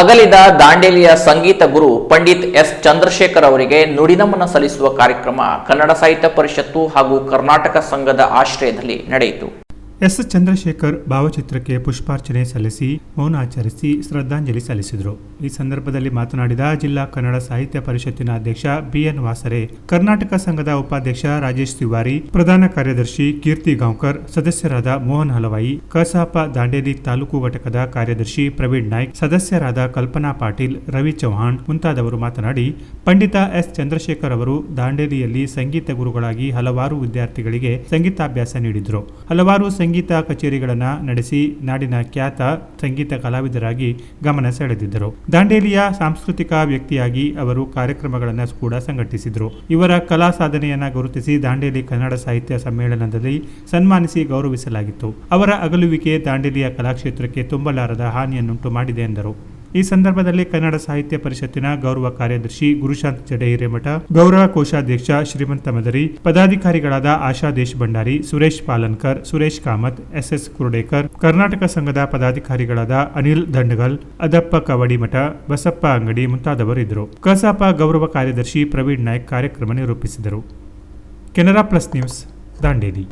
ಅಗಲಿದ ದಾಂಡೇಲಿಯ ಸಂಗೀತ ಗುರು ಪಂಡಿತ್ ಎಸ್. ಚಂದ್ರಶೇಖರ್ ಅವರಿಗೆ ನುಡಿನಮನ ಸಲ್ಲಿಸುವ ಕಾರ್ಯಕ್ರಮ ಕನ್ನಡ ಸಾಹಿತ್ಯ ಪರಿಷತ್ತು ಹಾಗೂ ಕರ್ನಾಟಕ ಸಂಘದ ಆಶ್ರಯದಲ್ಲಿ ನಡೆಯಿತು. ಎಸ್. ಚಂದ್ರಶೇಖರ್ ಭಾವಚಿತ್ರಕ್ಕೆ ಪುಷ್ಪಾರ್ಚನೆ ಸಲ್ಲಿಸಿ, ಮೌನ ಆಚರಿಸಿ ಶ್ರದ್ಧಾಂಜಲಿ ಸಲ್ಲಿಸಿದರು. ಈ ಸಂದರ್ಭದಲ್ಲಿ ಮಾತನಾಡಿದ ಜಿಲ್ಲಾ ಕನ್ನಡ ಸಾಹಿತ್ಯ ಪರಿಷತ್ತಿನ ಅಧ್ಯಕ್ಷ ಬಿಎನ್ ವಾಸರೆ, ಕರ್ನಾಟಕ ಸಂಘದ ಉಪಾಧ್ಯಕ್ಷ ರಾಜೇಶ್ ತಿವಾರಿ, ಪ್ರಧಾನ ಕಾರ್ಯದರ್ಶಿ ಕೀರ್ತಿ ಗಾಂವ್ಕರ್, ಸದಸ್ಯರಾದ ಮೋಹನ್ ಹಲವಾಯಿ, ಕಸಾಪ ದಾಂಡೇಲಿ ತಾಲೂಕು ಘಟಕದ ಕಾರ್ಯದರ್ಶಿ ಪ್ರವೀಣ್ ನಾಯ್ಕ್, ಸದಸ್ಯರಾದ ಕಲ್ಪನಾ ಪಾಟೀಲ್, ರವಿ ಚೌಹಾಣ್ ಮುಂತಾದವರು ಮಾತನಾಡಿ, ಪಂಡಿತ ಎಸ್. ಚಂದ್ರಶೇಖರ್ ಅವರು ದಾಂಡೇಲಿಯಲ್ಲಿ ಸಂಗೀತ ಗುರುಗಳಾಗಿ ಹಲವಾರು ವಿದ್ಯಾರ್ಥಿಗಳಿಗೆ ಸಂಗೀತಾಭ್ಯಾಸ ನೀಡಿದರು. ಹಲವಾರು ಕಚೇರಿಗಳನ್ನು ನಡೆಸಿ ನಾಡಿನ ಖ್ಯಾತ ಸಂಗೀತ ಕಲಾವಿದರಾಗಿ ಗಮನ ಸೆಳೆದಿದ್ದರು. ದಾಂಡೇಲಿಯ ಸಾಂಸ್ಕೃತಿಕ ವ್ಯಕ್ತಿಯಾಗಿ ಅವರು ಕಾರ್ಯಕ್ರಮಗಳನ್ನು ಕೂಡ ಸಂಘಟಿಸಿದರು. ಇವರ ಕಲಾ ಸಾಧನೆಯನ್ನು ಗುರುತಿಸಿ ದಾಂಡೇಲಿ ಕನ್ನಡ ಸಾಹಿತ್ಯ ಸಮ್ಮೇಳನದಲ್ಲಿ ಸನ್ಮಾನಿಸಿ ಗೌರವಿಸಲಾಗಿತ್ತು. ಅವರ ಅಗಲುವಿಕೆ ದಾಂಡೇಲಿಯ ಕಲಾಕ್ಷೇತ್ರಕ್ಕೆ ತುಂಬಲಾರದ ಹಾನಿಯನ್ನುಂಟು ಮಾಡಿದೆ ಎಂದರು. ಈ ಸಂದರ್ಭದಲ್ಲಿ ಕನ್ನಡ ಸಾಹಿತ್ಯ ಪರಿಷತ್ತಿನ ಗೌರವ ಕಾರ್ಯದರ್ಶಿ ಗುರುಶಾಂತ್ ಜಡೆ ಹಿರೇಮಠ ಗೌರವ ಕೋಶಾಧ್ಯಕ್ಷ ಶ್ರೀಮಂತ ಮದರಿ, ಪದಾಧಿಕಾರಿಗಳಾದ ಆಶಾ ದೇಶ್ ಭಂಡಾರಿ ಸುರೇಶ್ ಪಾಲನ್ಕರ್, ಸುರೇಶ್ ಕಾಮತ್, ಎಸ್ಎಸ್ ಕುರುಡೇಕರ್, ಕರ್ನಾಟಕ ಸಂಘದ ಪದಾಧಿಕಾರಿಗಳಾದ ಅನಿಲ್ ದಂಡಗಲ್, ಅದಪ್ಪ ಕವಡಿಮಠ ಬಸಪ್ಪ ಅಂಗಡಿ ಮುಂತಾದವರು ಇದ್ದರು. ಕಸಾಪ ಗೌರವ ಕಾರ್ಯದರ್ಶಿ ಪ್ರವೀಣ್ ನಾಯ್ಕ್ ಕಾರ್ಯಕ್ರಮ ನಿರೂಪಿಸಿದರು. Canara plus news, Dandeli.